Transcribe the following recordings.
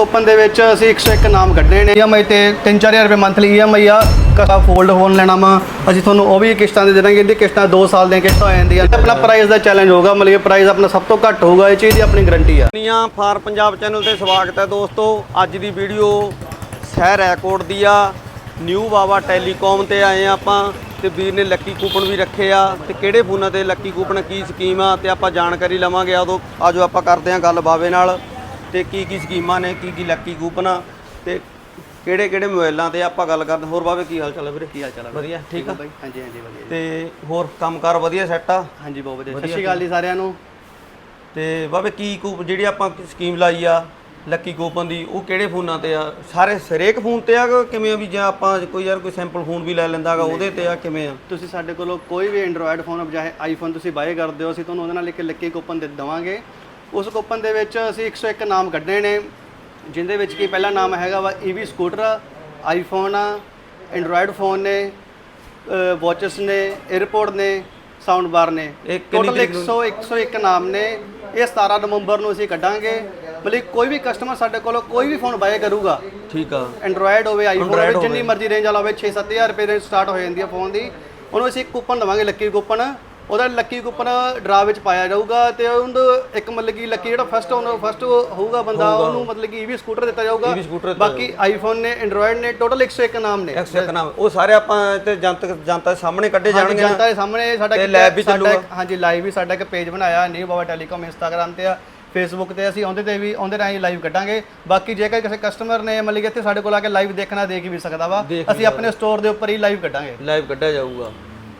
Open ਦੇ ਵਿੱਚ ਅਸੀਂ 101 ਨਾਮ ਕੱਢੇ ਨੇ। EMI ਤੇ 3-4000 ਰੁਪਏ ਮੰਥਲੀ EMI ਆ। ਕਸਾ ਫੋਲਡ ਹੋਣ ਲੈਣਾ ਵਾ। ਅਸੀਂ ਤੁਹਾਨੂੰ ਉਹ ਵੀ ਕਿਸ਼ਤਾਂ ਦੇ ਦੇਵਾਂਗੇ ਇਹਦੀ ਕਿਸ਼ਤਾਂ 2 ਸਾਲ ਦੀਆਂ ਕਿਸ਼ਤਾਂ ਹੋ ਜਾਂਦੀਆਂ। ਆਪਣਾ ਪ੍ਰਾਈਸ ਦਾ ਚੈਲੰਜ ਹੋਊਗਾ। ਮਤਲਬ ਕਿ ਪ੍ਰਾਈਸ ਆਪਣਾ ਸਭ ਤੋਂ ਘੱਟ ਹੋਊਗਾ। ਇਹ ਚੀਜ਼ ਦੀ ਆਪਣੀ ਗਾਰੰਟੀ ਆ। ਦੁਨੀਆ ਫਾਰ ਪੰਜਾਬ ਚੈਨਲ ਤੇ ਸਵਾਗਤ ਹੈ ਦੋਸਤੋ। ਅੱਜ ਦੀ ਵੀਡੀਓ ਸਹਿ ਰੈਕੋਰਡ ਦੀ ਆ। ਨਿਊ ਬਾਵਾ ਟੈਲੀਕਾਮ ਤੇ ਆਏ ਆ ਆਪਾਂ। ਤੇ ਵੀਰ ਨੇ ਲੱਕੀ ਕੂਪਨ ਵੀ ਰੱਖੇ ਆ। ਤੇ ਕਿਹੜੇ ਫੋਨਾਂ ਤੇ ਲੱਕੀ ਕੂਪਨ ਕੀ ਸਕੀਮ ਆ, ਤੇ ਆਪਾਂ ਜਾਣਕਾਰੀ ਲਵਾਂਗੇ। ਆਦੋਂ ਆਜੋ ਆਪਾਂ ਕਰਦੇ ਆ ਗੱਲ ਬਾਵੇ ਨਾਲ। ਤੇ ਕੀ ਕੀ ਸਕੀਮਾਂ ਨੇ ਕੀ ਕੀ ਲੱਕੀ ਕੂਪਨ ਤੇ ਕਿਹੜੇ ਕਿਹੜੇ ਮੋਬਾਈਲਾਂ ਤੇ ਆਪਾਂ ਗੱਲ ਕਰਦੇ ਹੋਰ ਬਾਵੇ ਕੀ ਹਾਲ ਚਾਲ ਹੈ ਵੀਰੇ? ਕੀ ਹਾਲ ਚਾਲ ਆ? ਵਧੀਆ ਠੀਕ ਆ? ਬਾਈ? ਹਾਂਜੀ ਹਾਂਜੀ ਵਧੀਆ ਤੇ ਹੋਰ ਕੰਮਕਾਰ ਵਧੀਆ ਸੈੱਟ ਆ? ਹਾਂਜੀ ਬਹੁਤ ਵਧੀਆ। ਸਤਿ ਸ਼੍ਰੀ ਅਕਾਲ ਜੀ ਸਾਰਿਆਂ ਨੂੰ। ਤੇ ਬਾਬੇ ਕੀ ਕੂਪ ਜਿਹੜੀ ਆਪਾਂ ਸਕੀਮ ਲਾਈ ਆ ਲੱਕੀ ਕੂਪਨ ਦੀ ਉਹ ਕਿਹੜੇ ਫੋਨਾਂ ਤੇ ਆ? ਸਾਰੇ ਹਰੇਕ ਫੋਨ ਤੇ ਆ ਕਿ ਕਿਵੇਂ ਆ ਵੀ ਜੇ ਆਪਾਂ ਕੋਈ ਯਾਰ ਕੋਈ ਸੈਂਪਲ ਫੋਨ ਵੀ ਲੈ ਲੈਂਦਾਗਾ ਉਹਦੇ ਤੇ ਆ ਕਿਵੇਂ ਆ? ਤੁਸੀਂ ਸਾਡੇ ਕੋਲੋਂ ਕੋਈ ਵੀ ਐਂਡਰੋਇਡ ਫੋਨ ਬਜਾਏ ਆਈਫੋਨ ਤੁਸੀਂ ਬਾਏ ਕਰਦੇ ਹੋ ਅਸੀਂ ਤੁਹਾਨੂੰ ਉਹਦੇ ਨਾਲ ਇੱਕ ਲੱਕੀ ਕੂਪਨ ਦੇ ਦੇਵਾਂਗੇ। ਉਸ ਕੂਪਨ ਦੇ ਵਿੱਚ ਅਸੀਂ 101 ਨਾਮ ਕੱਢੇ ਨੇ ਜਿੰਦੇ ਵਿੱਚ ਕੀ ਪਹਿਲਾ ਨਾਮ ਹੈਗਾ ਵਾ ਈਵੀ ਸਕੂਟਰ ਆਈਫੋਨ ਆ ਐਂਡਰੋਇਡ ਫੋਨ ਨੇ ਵਾਚਸ ਨੇ 에어ਪੋਰਟ ਨੇ। ਸਾਊਂਡ ਬਾਰ ਨੇ? ਟੋਟਲ 100 101 ਨਾਮ ਨੇ। ਇਹ 17 ਨਵੰਬਰ ਨੂੰ ਅਸੀਂ ਕੱਢਾਂਗੇ। ਮਤਲਬ ਕੋਈ ਵੀ ਕਸਟਮਰ ਸਾਡੇ ਕੋਲੋਂ ਕੋਈ ਵੀ ਫੋਨ ਬਾਏ ਕਰੂਗਾ। ਠੀਕ ਆ। ਐਂਡਰੋਇਡ ਹੋਵੇ ਆਈਫੋਨ ਹੋਵੇ ਜਿੰਨੀ ਮਰਜ਼ੀ ਰੇਂਜ ਵਾਲਾ ਹੋਵੇ 6-7000 ਰੁਪਏ ਰੇਂਜ ਸਟਾਰਟ ਹੋ ਜਾਂਦੀ ਹੈ ਫੋਨ ਦੀ। ਉਹਨੂੰ ਅਸੀਂ ਇੱਕ ਕੂਪਨ ਦਵਾਂਗੇ ਲੱਕੀ ਕੂਪਨ ਉਹਦਾ ਲੱਕੀ ਕੂਪਨ ਡਰਾ ਵਿੱਚ ਪਾਇਆ ਜਾਊਗਾ ਤੇ ਉਹਨੂੰ ਇੱਕ ਮਤਲਬ ਕਿ ਲੱਕੀ ਜਿਹੜਾ ਫਸਟ ਉਹਨੂੰ ਫਸਟ ਹੋਊਗਾ ਬੰਦਾ ਉਹਨੂੰ ਮਤਲਬ ਕਿ ਈਵੀ ਸਕੂਟਰ ਦਿੱਤਾ ਜਾਊਗਾ। ਬਾਕੀ ਆਈਫੋਨ ਨੇ ਐਂਡਰੋਇਡ ਨੇ ਟੋਟਲ 101 ਨਾਮ ਨੇ। ਐਕਸ ਨਾਮ। ਉਹ ਸਾਰੇ ਆਪਾਂ ਤੇ ਜਨਤਕ ਜਨਤਾ ਦੇ ਸਾਹਮਣੇ ਕੱਢੇ ਜਾਣਗੇ। ਜਨਤਾ ਦੇ ਸਾਹਮਣੇ ਸਾਡਾ ਤੇ live ਵੀ ਚੱਲੂਗਾ। ਹਾਂਜੀ ਲਾਈਵ ਵੀ ਸਾਡਾ ਇੱਕ ਪੇਜ ਬਣਾਇਆ ਨਿਊ ਬਾਬਾ ਟੈਲੀਕਾਮ ਇੰਸਟਾਗ੍ਰam ਤੇ ਆ ਫੇਸਬੁੱਕ ਤੇ ਅਸੀਂ ਉਹਦੇ ਤੇ ਵੀ ਉਹਦੇ ਰਾਹੀਂ ਲਾਈਵ ਕੱਢਾਂਗੇ। ਬਾਕੀ ਜੇਕਰ ਕਿਸੇ ਕਸਟਮਰ ਨੇ ਮਤਲਬ ਕਿ ਇੱਥੇ ਸਾਡੇ ਕੋਲ ਆ ਕੇ ਲਾਈਵ ਦੇਖਣਾ ਦੇਖ ਵੀ ਸਕਦਾ ਵਾ। ਅਸੀਂ ਆਪਣੇ ਸਟੋਰ ਦੇ ਉੱਪਰ ਹੀ ਲਾਈਵ ਕੱਢਾਂਗੇ। ਲਾਈਵ ਕੱਢਿਆ ਜਾਊਗਾ।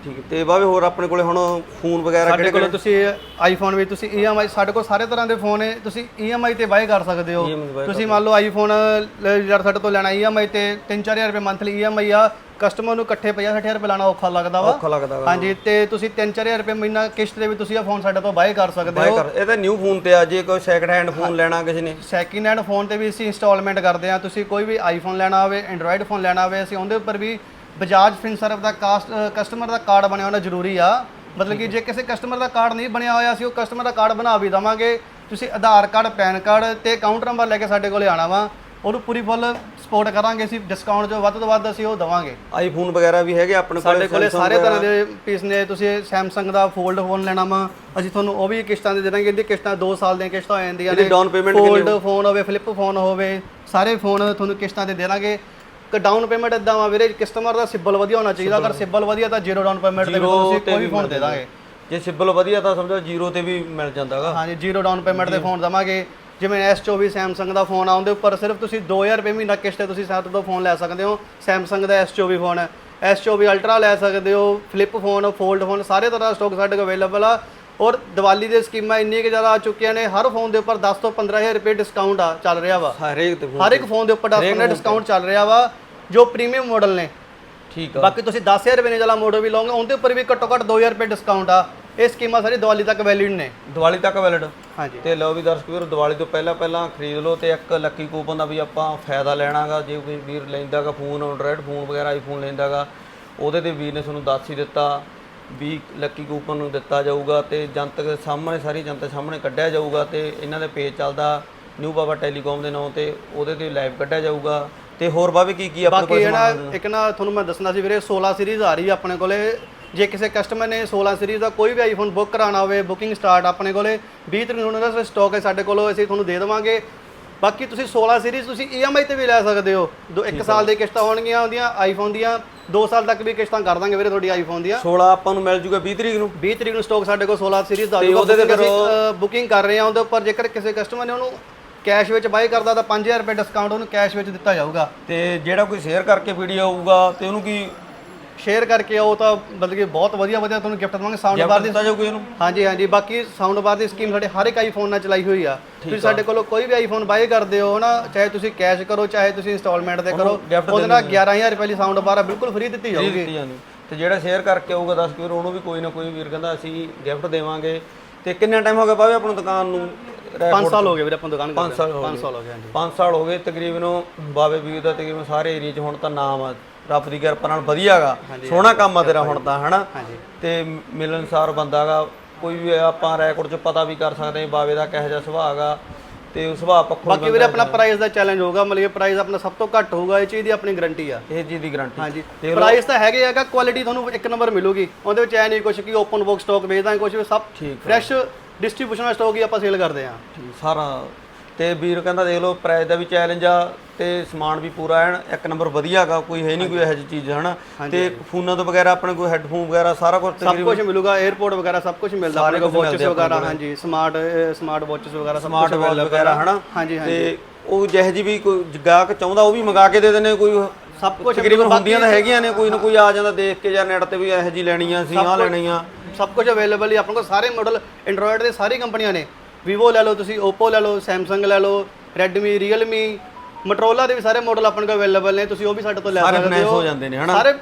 ਠੀਕ। ਤੇ ਬਾਬੇ ਹੋਰ ਆਪਣੇ ਕੋਲੇ ਹੁਣ ਫੋਨ ਵਗੈਰਾ ਸਾਡੇ ਕਿਹੜੇ ਕੋਲ ਤੁਸੀਂ ਆਈਫੋਨ ਵੀ ਤੁਸੀਂ EMI ਸਾਡੇ ਕੋਲ ਸਾਰੇ ਤਰ੍ਹਾਂ ਦੇ ਫੋਨ ਹੈ ਤੁਸੀਂ EMI ਤੇ ਬਾਏ ਕਰ ਸਕਦੇ ਹੋ। EMI ਤੇ buy ਤੁਸੀਂ ਮੰਨ ਲਓ ਆਈਫੋਨ ਯਾਰ ਸਾਡੇ ਤੋਂ ਲੈਣਾ EMI ਤੇ 3-4000 ਰੁਪਏ ਮੰਥਲੀ EMI ਆ। ਕਸਟਮਰ ਨੂੰ ਇਕੱਠੇ 50-60000 ਰੁਪਏ ਲਾਣਾ ਔਖਾ ਲੱਗਦਾ ਵਾ। ਔਖਾ ਲੱਗਦਾ ਗਾ। ਹਾਂਜੀ ਤੇ ਤੁਸੀਂ 3-4000 ਰੁਪਏ ਮਹੀਨਾ ਕਿਸ਼ਤ ਦੇ ਵੀ ਤੁਸੀਂ ਇਹ ਫੋਨ ਸਾਡੇ ਤੋਂ ਬਾਏ ਕਰ ਸਕਦੇ ਬਾਏ ਹੋ। ਕਰ ਇਹ ਤਾਂ ਨਿਊ ਫੋਨ ਤੇ ਆ ਜੇ ਕੋਈ ਸੈਕਿੰਡ ਹੈਂਡ ਫੋਨ ਲੈਣਾ ਕਿਸੇ ਨੇ। ਸੈਕਿੰਡ ਹੈਂਡ ਫੋਨ ਤੇ ਵੀ ਅਸੀਂ ਇੰਸਟਾਲਮੈਂਟ ਕਰਦੇ ਹਾਂ। ਤੁਸੀਂ ਕੋਈ ਵੀ ਆਈਫੋਨ ਲੈਣਾ ਹੋਵੇ ਐਂਡਰੋਇਡ ਫੋਨ ਲੈਣਾ ਹੋਵੇ ਅਸੀਂ ਉਹਦੇ ਉੱਪਰ ਵੀ ਬਜਾਜ ਫਿਨਸਰਵ ਦਾ ਕਾਸਟ ਕਸਟਮਰ ਦਾ ਕਾਰਡ ਬਣਿਆ ਹੋਣਾ ਜ਼ਰੂਰੀ ਆ। ਮਤਲਬ ਕਿ ਜੇ ਕਿਸੇ ਕਸਟਮਰ ਦਾ ਕਾਰਡ ਨਹੀਂ ਬਣਿਆ ਹੋਇਆ ਅਸੀਂ ਉਹ ਕਸਟਮਰ ਦਾ ਕਾਰਡ ਬਣਾ ਵੀ ਦਵਾਂਗੇ। ਤੁਸੀਂ ਆਧਾਰ ਕਾਰਡ ਪੈਨ ਕਾਰਡ ਤੇ ਅਕਾਊਂਟ ਨੰਬਰ ਲੈ ਕੇ ਸਾਡੇ ਕੋਲੇ ਆਣਾ ਵਾ। ਉਹਨੂੰ ਪੂਰੀ ਫੁੱਲ ਸਪੋਰਟ ਕਰਾਂਗੇ ਅਸੀਂ ਡਿਸਕਾਊਂਟ ਜੋ ਵੱਧ ਤੋਂ ਵੱਧ ਅਸੀਂ ਉਹ ਦਵਾਂਗੇ। ਆਈਫੋਨ ਵਗੈਰਾ ਵੀ ਹੈਗੇ ਆਪਣੇ ਕੋਲੇ ਸਾਡੇ ਕੋਲੇ ਸਾਰੇ ਤਰ੍ਹਾਂ। ਦੇ ਪੀਸ ਨੇ। ਤੁਸੀਂ Samsung ਦਾ ਫੋਲਡ ਫੋਨ ਲੈਣਾ ਵਾ ਅਸੀਂ ਤੁਹਾਨੂੰ ਉਹ ਵੀ ਕਿਸ਼ਤਾਂ ਦੇ ਦੇਵਾਂਗੇ ਇਹਦੀ ਕਿਸ਼ਤਾਂ 2 ਸਾਲ ਦੀਆਂ ਕਿਸ਼ਤਾਂ ਹੋ ਜਾਂਦੀਆਂ ਕਿੰਨੀ ਫੋਲਡ ਫੋਨ ਹੋਵੇ ਫਲਿੱਪ ਫੋਨ ਹੋਵੇ ਸਾਰੇ ਫੋਨ ਤੁਹਾਨੂੰ ਕਿਸ਼ਤਾਂ ਤੇ ਦੇਵਾਂਗੇ ਕਿ ਡਾਊਨ ਪੇਮੈਂਟ ਇਦਾਂ ਵਾ ਵੀਰੇ ਕਸਟਮਰ ਦਾ ਸਿਬਲ ਵਧੀਆ ਹੋਣਾ ਚਾਹੀਦਾ। ਅਗਰ ਸਿਬਲ ਵਧੀਆ ਤਾਂ ਜ਼ੀਰੋ ਡਾਊਨ ਪੇਮੈਂਟ ਤੇ ਵੀ Zero ਤੁਸੀਂ ਤੇ ਕੋਈ ਵੀ ਵੀ ਫੋਨ ਮਿਲ ਦੇ ਦਾਂਗੇ ਜੇ। ਸਿਬਲ ਵਧੀਆ ਤਾਂ ਸਮਝੋ ਜ਼ੀਰੋ ਤੇ ਵੀ ਮਿਲ ਜਾਂਦਾਗਾ। ਹਾਂਜੀ ਜ਼ੀਰੋ ਡਾਊਨ ਪੇਮੈਂਟ ਦੇ ਫੋਨ ਦਵਾਂਗੇ। ਜਿਵੇਂ S24 Samsung ਦਾ ਫੋਨ ਆ ਉਹਦੇ ਉੱਪਰ ਸਿਰਫ ਤੁਸੀਂ 2000 ਰੁਪਏ ਮਹੀਨਾ ਕਿਸ਼ਤ ਤੇ ਤੁਸੀਂ ਸਾਡੇ ਤੋਂ ਫੋਨ ਲੈ ਸਕਦੇ ਹੋ। Samsung ਦਾ S24 ਫੋਨ ਹੈ। S24 Ultra ਲੈ ਸਕਦੇ ਹੋ ਫਲਿੱਪ ਫੋਨ ਫੋਲਡ ਫੋਨ ਸਾਰੇ ਤਰ੍ਹਾਂ ਦਾ ਸਟਾਕ ਸਾਡੇ ਕੋਲ ਅਵੇਲੇਬਲ ਆ। ਔਰ ਦੀਵਾਲੀ ਦੇ ਸਕੀਮਾਂ ਇੰਨੀ ਕਿ ਜ਼ਿਆਦਾ ਆ ਚੁੱਕੀਆਂ ਨੇ ਹਰ ਫੋਨ ਦੇ ਉੱਪਰ 10 ਤੋਂ 15000 ਰੁਪਏ ਡਿਸਕਾਊਂਟ ਆ ਚੱਲ ਰਿਹਾ ਵਾ। ਹਰੇਕ ਤੇ ਹਰ ਇੱਕ ਫੋਨ ਦੇ ਉੱਪਰ 10% ਡਿਸਕਾਊਂਟ ਚੱਲ ਰਿਹਾ ਵਾ। ਜੋ ਪ੍ਰੀਮੀਅਮ ਮਾਡਲ ਨੇ। ਠੀਕ ਆ। ਬਾਕੀ ਤੁਸੀਂ 10000 ਰੁਪਏ ਵਾਲਾ ਮਾਡਲ ਵੀ ਲਓਗੇ ਉਹਦੇ ਉੱਪਰ ਵੀ ਘੱਟੋ ਘੱਟ 2000 ਰੁਪਏ ਡਿਸਕਾਊਂਟ ਆ। ਇਹ ਸਕੀਮਾਂ ਸਾਰੀ ਦੀਵਾਲੀ ਤੱਕ ਵੈਲਿਡ ਨੇ। ਦੀਵਾਲੀ ਤੱਕ ਵੈਲਿਡ ਹਾਂਜੀ। ਤੇ ਲਓ ਵੀ ਦਰਸ਼ਕ ਵੀਰ ਦੀਵਾਲੀ ਤੋਂ ਪਹਿਲਾਂ ਪਹਿਲਾਂ ਖਰੀਦ ਲਓ ਤੇ ਇੱਕ ਲੱਕੀ ਕੂਪਨ ਦਾ ਵੀ ਆਪਾਂ ਫਾਇਦਾ ਲੈਣਾਗਾ। ਜੇ ਕੋਈ ਵੀਰ ਲੈਂਦਾਗਾ ਫੋਨ ਐਂਡਰੋਇਡ ਫੋਨ ਵਗੈਰਾ ਆਈਫੋਨ ਲੈਂਦਾਗਾ ਉਹਦੇ ਤੇ ਵੀਰ ਨੇ ਤੁਹਾਨੂੰ ਦੱਸ ਹੀ ਦਿੱਤਾ ਵੀ ਲੱਕੀ ਕੂਪਨ ਨੂੰ ਦਿੱਤਾ ਜਾਊਗਾ ਤੇ ਜਨਤਕ ਦੇ ਸਾਹਮਣੇ ਸਾਰੀ ਜਨਤਾ ਸਾਹਮਣੇ ਕੱਢਿਆ ਜਾਊਗਾ ਤੇ ਇਹਨਾਂ ਦੇ ਪੇਜ ਚੱਲਦਾ ਨਿਊ ਬਾਬਾ ਟੈਲੀਕਾਮ ਦੇ ਨਾਂ ਤੇ ਉਹਦੇ ਤੇ ਲਾਈਵ ਕੱਢਿਆ ਜਾਊਗਾ। ਤੇ ਹੋਰ ਬਾਬੇ ਕੀ ਕੀ ਆਪਣੇ ਬਾਕੀ ਕੋਲ ਇਹ ਨਾ ਇੱਕ ਨਾ ਤੁਹਾਨੂੰ ਮੈਂ ਦੱਸਣਾ ਸੀ ਵੀਰੇ 16 ਸੀਰੀਜ਼ ਆ ਰਹੀ ਹੈ ਆਪਣੇ ਕੋਲੇ। ਜੇ ਕਿਸੇ ਕਸਟਮਰ ਨੇ 16 ਸੀਰੀਜ਼ ਦਾ ਕੋਈ ਵੀ ਆਈਫੋਨ ਬੁੱਕ ਕਰਾਉਣਾ ਹੋਵੇ ਬੁਕਿੰਗ ਸਟਾਰਟ ਆਪਣੇ ਕੋਲੇ 20 ਤਰੀਕ ਨੂੰ ਦਾ ਸਟਾਕ ਹੈ ਸਾਡੇ ਕੋਲੋਂ ਅਸੀਂ ਤੁਹਾਨੂੰ ਦੇ ਦੇਵਾਂਗੇ। ਬਾਕੀ ਤੁਸੀਂ 16 ਸੀਰੀਜ਼ ਤੁਸੀਂ EMI ਤੇ ਵੀ ਲੈ ਸਕਦੇ ਹੋ। ਦੋ 1 ਸਾਲ ਦੀ ਕਿਸ਼ਤਾਂ ਹੋਣਗੀਆਂ ਉਹਦੀਆਂ ਆਈਫੋਨ ਦੀਆਂ 2 ਸਾਲ ਤੱਕ ਵੀ ਕਿਸ਼ਤਾਂ ਕਰ ਦਾਂਗੇ ਵੀਰੇ ਤੁਹਾਡੀ ਆਈਫੋਨ ਦੀਆਂ। 16 ਆਪਾਂ ਨੂੰ ਮਿਲ ਜੂਗਾ 20 ਤਰੀਕ ਨੂੰ। 20 ਤਰੀਕ ਨੂੰ ਸਟਾਕ ਸਾਡੇ ਕੋਲ 16 ਸੀਰੀਜ਼ ਦਾ ਤੇ ਉਹਦੇ ਤੇ ਉਹਦੇ ਬੁਕਿੰਗ ਕਰ ਰਹੇ ਹਾਂ ਉਹਦੇ ਉੱਪਰ। ਜੇਕਰ ਕਿਸੇ ਕਸਟਮਰ ਨੇ ਉਹਨੂੰ ਕੈਸ਼ ਵਿੱਚ ਬਾਈ ਕਰਦਾ ਤਾਂ 5000 ਰੁਪਏ ਡਿਸਕਾਊਂਟ ਉਹਨੂੰ ਕੈਸ਼ ਵਿੱਚ ਦਿੱਤਾ ਜਾਊਗਾ। ਤੇ ਜਿਹੜਾ ਕੋਈ ਸ਼ੇਅਰ ਕਰਕੇ ਵੀਡੀਓ ਆਊਗਾ ਤੇ ਉਹਨੂੰ ਕੀ ਸ਼ੇਅਰ ਕਰਕੇ ਉਹ ਤਾਂ ਮਤਲਬ ਕਿ ਬਹੁਤ ਵਧੀਆ ਵਧੀਆ ਤੁਹਾਨੂੰ ਗਿਫਟ ਦਵਾਂਗੇ ਸਾਊਂਡ ਬਾਰ ਦੀ ਦਿੱਤਾ ਜਾਊਗਾ ਇਹਨੂੰ? ਹਾਂਜੀ ਹਾਂਜੀ। ਬਾਕੀ ਸਾਊਂਡ ਬਾਰ ਦੀ ਸਕੀਮ ਸਾਡੇ ਹਰ ਇੱਕ ਆਈਫੋਨ ਨਾਲ ਚਲਾਈ ਹੋਈ ਆ। ਤੁਸੀਂ ਸਾਡੇ ਕੋਲੋਂ ਕੋਈ ਵੀ ਆਈਫੋਨ ਬਾਏ ਕਰਦੇ ਹੋ ਨਾ ਚਾਹੇ ਤੁਸੀਂ ਕੈਸ਼ ਕਰੋ ਚਾਹੇ ਤੁਸੀਂ ਇੰਸਟਾਲਮੈਂਟ ਤੇ ਕਰੋ gift ਉਹਦੇ ਨਾਲ 11000 ਰੁਪਏ ਦੀ ਸਾਊਂਡ ਬਾਰ ਆ ਬਿਲਕੁਲ ਫ੍ਰੀ ਦਿੱਤੀ ਜਾਊਗੀ। ਦਿੱਤੀ ਜਾਂਦੀ ਤੇ ਜਿਹੜਾ ਸ਼ੇਅਰ ਕਰਕੇ ਆਊਗਾ 10 ਵੀਰ ਉਹਨੂੰ ਵੀ ਕੋਈ ਨਾ ਕੋਈ ਵੀਰ ਕਹਿੰਦਾ ਅਸੀਂ ਗਿਫਟ ਦੇਵਾਂਗੇ। ਤੇ ਕਿੰਨਾ ਟਾਈਮ ਹੋ ਗਿਆ ਬਾਵੇ ਆਪਣੀ ਦੁਕਾਨ ਨੂੰ? 5 ਸਾਲ ਹੋ ਗਏ ਵੀਰੇ ਆਪਾਂ ਦੁਕਾਨ ਕਰਦੇ 5 ਸਾਲ ਹੋ 5 ਸਾਲ ਹੋ ਗਏ ਹਾਂਜੀ। 5 ਸਾਲ ਹੋ ਗਏ ਤਕਰੀਬਨ ਬਾਵੇ ਵੀਰ ਦਾ ਤਕਰੀਬਨ ਸਾਰੇ ਏਰੀਆ 'ਚ ਹੁਣ ਤਾਂ ਨਾਮ ਆ। ਰੱਬ ਦੀ ਕਿਰਪਾ ਨਾਲ ਵਧੀਆਗਾ ਸੋਹਣਾ ਕੰਮ ਆ ਤੇਰਾ ਹੁਣ ਤਾਂ ਹਨਾ? ਹਾਂਜੀ। ਤੇ ਮਿਲਨਸਾਰ ਬੰਦਾਗਾ ਕੋਈ ਵੀ ਆਪਾਂ ਰੈਕੋਰਡ 'ਚ ਪਤਾ ਵੀ ਕਰ ਸਕਦੇ ਹਾਂ ਬਾਵੇ ਦਾ ਕਿਹੋ ਜਿਹਾ ਸੁਭਾਅ ਗਾ। ਤੇ ਉਸ ਸੁਭਾਅ ਪੱਖੋਂ ਬਾਕੀ ਵੀਰੇ ਆਪਣਾ ਪ੍ਰਾਈਸ ਦਾ ਚੈਲੰਜ ਹੋਊਗਾ ਮਤਲਬ ਕਿ ਪ੍ਰਾਈਸ ਆਪਣਾ ਸਭ ਤੋਂ ਘੱਟ ਹੋਊਗਾ ਇਹ ਚੀਜ਼ ਦੀ ਆਪਣੀ ਗਾਰੰਟੀ ਆ। ਇਹ ਚੀਜ਼ ਦੀ ਗਾਰੰਟੀ ਹਾਂਜੀ। ਪ੍ਰਾਈਸ ਤਾਂ ਹੈਗੇ ਹੈਗਾ ਕੁਆਲਿਟੀ ਤੁਹਾਨੂੰ ਇੱਕ ਨੰਬਰ ਮਿਲੂਗੀ ਉਹਦੇ ਵਿੱਚ ਐ ਨਹੀਂ ਕੁਝ ਕਿ ਓਪਨ ਬੁੱਕ ਸਟਾਕ ਵੇਚਦਾ ਕੁਝ ਸਭ ਠੀਕ ਫਰੈਸ਼ ਡਿਸਟ੍ਰੀਬਿਊਸ਼ਨ ਸਟਾਕ ਹੀ ਆਪਾਂ ਸੇਲ ਕਰਦੇ ਆ ਸਾਰਾ ਤੇ ਵੀਰ ਕਹਿੰਦਾ ਦੇਖ ਲਓ ਪ੍ਰਾਈਸ ਦਾ ਵੀ ਚੈਲੰਜ ਆ ਤੇ ਸਮਾਨ ਵੀ ਪੂਰਾ ਐਨ ਇੱਕ ਨੰਬਰ ਵਧੀਆਗਾ ਕੋਈ ਹੈ ਨਹੀਂ ਕੋਈ ਇਹੋ ਜਿਹੀ ਚੀਜ਼ ਹਨਾ? ਤੇ ਫੋਨਾਂ ਤੋਂ ਵਗੈਰਾ ਆਪਣੇ ਕੋਈ ਹੈੱਡਫੋਨ ਵਗੈਰਾ ਸਾਰਾ ਕੁਝ ਸਭ ਕੁਝ ਮਿਲੂਗਾ 에어ਪੋਰਟ ਵਗੈਰਾ ਸਭ ਕੁਝ ਮਿਲਦਾ ਆਪਣੇ ਕੋਲ ਵਾਚਸ ਮਿਲਦੇ ਵਗੈਰਾ ਹਾਂਜੀ ਸਮਾਰਟ ਸਮਾਰਟ ਵਾਚਸ ਵਗੈਰਾ ਸਭ ਕੁਝ ਵਾਚ ਵਗੈਰਾ ਹਨਾ? ਹਾਂਜੀ ਹਾਂਜੀ। ਤੇ ਉਹ ਜਿਹੇ ਜੀ ਵੀ ਕੋਈ ਗਾਹਕ ਚਾਹੁੰਦਾ ਉਹ ਵੀ ਮੰਗਾ ਕੇ ਦੇ ਦਿੰਦੇ ਕੋਈ ਸਭ ਕੁਝ ਤਕਰੀਬਨ ਹੁੰਦੀਆਂ ਤਾਂ ਹੈਗੀਆਂ ਨੇ ਕੋਈ ਨਾ ਕੋਈ ਆ ਜਾਂਦਾ ਦੇਖ ਕੇ ਜਾਂ ਨੈਟ ਤੇ ਵੀ ਇਹੋ ਜੀ ਲੈਣੀਆਂ ਸੀ ਆਹ ਲੈਣੀਆਂ। ਸਭ ਕੁਝ ਅਵੇਲੇਬਲ ਹੀ ਆਪਣੇ ਕੋਲ ਸਾਰੇ ਮਾਡਲ ਐਂਡਰੋਇਡ ਦੇ ਸਾਰੀ ਕੰਪਨੀਆਂ ਨੇ। Vivo ਲੈ ਲਓ ਤੁਸੀਂ Oppo ਲੈ ਲਓ Samsung ਲੈ ਲਓ Redmi Realme Motorola ਦੇ ਵੀ ਸਾਰੇ ਮਾਡਲ ਆਪਣੇ ਕੋਲ ਅਵੇਲੇਬਲ ਨੇ ਤੁਸੀਂ ਉਹ ਵੀ ਸਾਡੇ ਤੋਂ ਲੈ ਸਾਰੇ ਸਕਦੇ finance ਹੋ। ਜਾਂਦੇ ਨੇ, ਹਨਾ? ਸਾਰੇ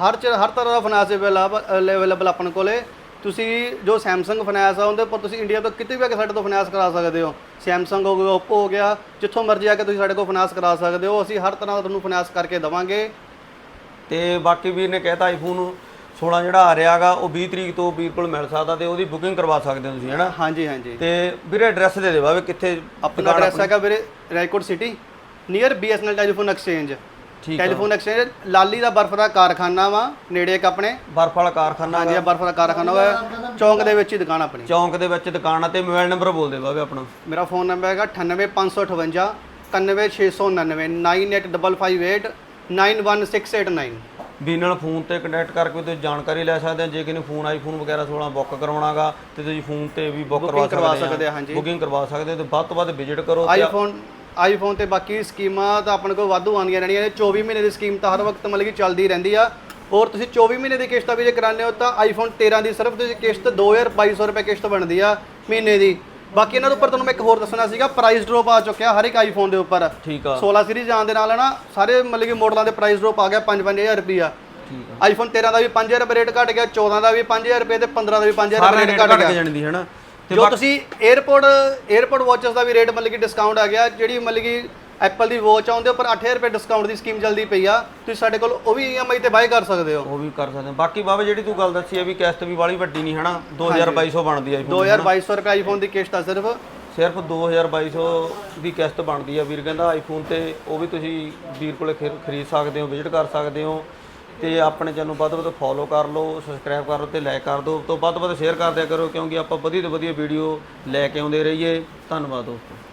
ਹਰ ਚ ਹਰ ਤਰ੍ਹਾਂ ਦਾ ਫਾਈਨਾਂਸ ਅਵੇਲੇਬਲ ਆਪਣੇ ਕੋਲੇ। ਤੁਸੀਂ ਜੋ Samsung ਫਾਈਨਾਂਸ ਆ ਉਹਦੇ ਉੱਪਰ ਤੁਸੀਂ ਇੰਡੀਆ ਤੋਂ ਕਿਤੇ ਵੀ ਆ ਕੇ ਸਾਡੇ ਤੋਂ ਫਾਈਨਾਂਸ ਕਰਾ ਸਕਦੇ ਹੋ। Samsung ਹੋ ਗਿਆ Oppo ਹੋ ਗਿਆ ਜਿੱਥੋਂ ਮਰਜ਼ੀ ਆ ਕੇ ਤੁਸੀਂ ਸਾਡੇ ਕੋਲ ਫਾਈਨਾਂਸ ਕਰਾ ਸਕਦੇ ਹੋ। ਅਸੀਂ ਹਰ ਤਰ੍ਹਾਂ ਦਾ ਤੁਹਾਨੂੰ ਫਾਈਨਾਂਸ ਕਰਕੇ ਦੇਵਾਂਗੇ। ਤੇ ਬਾਕੀ ਵੀਰ ਨੇ ਕਹਿਤਾ ਆਈਫੋਨ 16 ਜਿਹੜਾ ਆ ਰਿਹਾਗਾ ਉਹ 20 ਤਰੀਕ ਤੋਂ ਵੀਰ ਕੋਲ ਮਿਲ ਸਕਦਾ ਤੇ ਉਹਦੀ ਬੁਕਿੰਗ ਕਰਵਾ ਸਕਦੇ ਹੋ ਤੁਸੀਂ ਹਨਾ ਹਾਂਜੀ ਹਾਂਜੀ। ਤੇ ਵੀਰੇ ਐਡਰੈਸ ਦੇ ਦੇ ਬਾਵੇ ਕਿੱਥੇ ਆਪਣਾ ਐਡਰੈਸ ਹੈਗਾ ਵੀਰੇ Raikot city near BSNL telephone exchange ਠੀਕ ਟੈਲੀਫੋਨ ਐਕਸਚੇਂਜ ਲਾਲੀ ਦਾ ਬਰਫ ਦਾ ਕਾਰਖਾਨਾ ਵਾ ਨੇੜੇ ਇੱਕ ਆਪਣੇ। ਬਰਫ ਵਾਲਾ ਕਾਰਖਾਨਾ ਹਾਂਜੀ ਬਰਫ ਦਾ ਕਾਰਖਾਨਾ ਵਾ ਚੌਂਕ ਦੇ ਵਿੱਚ ਹੀ ਦੁਕਾਨ ਆਪਣੀ। ਚੌਂਕ ਦੇ ਵਿੱਚ ਦੁਕਾਨ ਆ ਤੇ ਮੋਬਾਈਲ ਨੰਬਰ ਬੋਲ ਦੇ ਬਾਵੇ ਆਪਣਾ। ਮੇਰਾ ਫੋਨ ਨੰਬਰ ਹੈਗਾ 98558 91699 98558 91689 ਵੀ ਨਾਲ ਫੋਨ ਤੇ ਕੰਟੈਕਟ ਕਰਕੇ ਤੁਸੀਂ ਜਾਣਕਾਰੀ ਲੈ ਸਕਦੇ ਹੋ। ਜੇ ਕਿਸੇ ਨੇ ਫੋਨ ਆਈਫੋਨ ਵਗੈਰਾ 16 ਬੁੱਕ ਕਰਵਾਉਣਾਗਾ ਤੇ ਤੁਸੀਂ ਫੋਨ ਤੇ ਵੀ ਬੁੱਕ ਕਰਵਾ ਸਕਦੇ ਸਕਦੇ ਆ, ਹਾਂਜੀ। ਬੁਕਿੰਗ ਕਰਵਾ ਸਕਦੇ ਹੋ ਤੇ ਵੱਧ ਤੋਂ ਵੱਧ ਵਿਜ਼ਿਟ ਕਰੋ ਤੇ ਆਈਫੋਨ ਆਈਫੋਨ ਤੇ ਬਾਕੀ ਸਕੀਮਾਂ ਤਾਂ ਆਪਣੇ ਕੋਲ ਵਾਧੂ ਆਉਂਦੀਆਂ ਰਹਿਣੀਆਂ ਨੇ। 24 ਮਹੀਨੇ ਦੀ ਸਕੀਮ ਤਾਂ ਹਰ ਵਕਤ ਮਤਲਬ ਕਿ ਚੱਲਦੀ ਰਹਿੰਦੀ ਆ। ਔਰ ਤੁਸੀਂ 24 ਮਹੀਨੇ ਦੀ ਕਿਸ਼ਤ ਵੀ ਜੇ ਕਰਾਉਂਦੇ ਹੋ ਤਾਂ ਆਈਫੋਨ 13 ਦੀ ਸਿਰਫ ਤੁਸੀਂ ਕਿਸ਼ਤ 2200 ਰੁਪਏ ਕਿਸ਼ਤ ਬਣਦੀ ਆ ਮਹੀਨੇ ਦੀ। ਬਾਕੀ ਇਹਨਾਂ ਦੇ ਉੱਪਰ ਤੁਹਾਨੂੰ ਮੈਂ ਇੱਕ ਹੋਰ ਦੱਸਣਾ ਸੀਗਾ ਪ੍ਰਾਈਸ ਡ੍ਰੌਪ ਆ ਚੁੱਕਿਆ ਹਰ ਇੱਕ ਆਈਫੋਨ ਦੇ ਉੱਪਰ। ਠੀਕ ਆ। 16 ਸੀਰੀਜ਼ ਆਉਣ ਦੇ ਨਾਲ ਹੈ ਸਾਰੇ ਮਤਲਬ ਕਿ ਮਾਡਲਾਂ ਦੇ ਪ੍ਰਾਈਸ ਡ੍ਰੌਪ ਆ ਗਿਆ 5-5000 ਰੁਪਈਆ ਠੀਕ ਆ। ਆਈਫੋਨ 13 ਦਾ ਵੀ 5000 ਰੁਪਏ ਰੇਟ ਘਟ ਗਿਆ 14 ਦਾ ਵੀ 5000 ਰੁਪਏ ਤੇ 15 ਦਾ ਵੀ 5000 ਰੁਪਏ ਰੇਟ ਘਟ ਗਿਆ। ਜਾਣੀ ਦੀ ਹੈ ਜੋ ਤੁਸੀਂ 에어ਪੋਰਟ 에어ਪੋਰਟ ਵਾਚਸ ਦਾ ਵੀ ਰੇਟ ਮਤਲਬ ਕਿ ਡਿਸਕਾਊਂਟ ਆ ਗਿਆ ਜਿਹੜੀ ਮਤਲਬ ਕਿ ਐਪਲ ਦੀ ਵਾਚ ਆ ਉਹਦੇ ਉੱਪਰ 8000 ਰੁਪਏ ਡਿਸਕਾਊਂਟ ਦੀ ਸਕੀਮ ਚੱਲਦੀ ਪਈ ਆ। ਤੁਸੀਂ ਸਾਡੇ ਕੋਲ ਉਹ ਵੀ EMI ਤੇ ਬਾਈ ਕਰ ਸਕਦੇ ਹੋ। ਉਹ ਵੀ ਕਰ ਸਕਦੇ ਹੋ। ਬਾਕੀ ਬਾਵੇ ਜਿਹੜੀ ਤੂੰ ਗੱਲ ਦੱਸੀ ਹੈ ਵੀ ਕਿਸ਼ਤ ਵੀ ਵਾਲੀ ਵੱਡੀ ਨਹੀਂ ਹਨਾ? 2200 ਬਣਦੀ ਆਈਫੋਨ 2200 ਰੁਪਏ ਆਈਫੋਨ ਦੀ ਕਿਸ਼ਤ ਆ ਸਿਰਫ। ਸਿਰਫ 2200 ਦੀ ਕਿਸ਼ਤ ਬਣਦੀ ਆ। ਵੀਰ ਕਹਿੰਦਾ ਆਈਫੋਨ ਤੇ ਉਹ ਵੀ ਤੁਸੀਂ ਵੀਰ ਕੋਲੇ ਖਰੀ- ਖਰੀਦ ਸਕਦੇ ਹੋ ਵਿਜ਼ਿਟ ਕਰ ਸਕਦੇ ਹੋ। ਤੇ ਆਪਣੇ ਚੈਨਲ ਨੂੰ ਵੱਧ ਤੋਂ ਵੱਧ ਫੋਲੋ ਕਰ ਲਓ ਸਬਸਕ੍ਰਾਈਬ ਕਰ ਲਓ ਤੇ ਲਾਈਕ ਕਰ ਦਿਓ। ਤੋਂ ਵੱਧ ਤੋਂ ਵੱਧ ਸ਼ੇਅਰ ਕਰ ਦਿਆ ਕਰੋ ਕਿਉਂਕਿ ਆਪਾਂ ਵਧੀਆ ਤੋਂ ਵਧੀਆ ਵੀਡੀਓ ਲੈ ਕੇ ਆਉਂਦੇ ਰਹੀਏ। ਧੰਨਵਾਦ ਦੋਸਤੋ।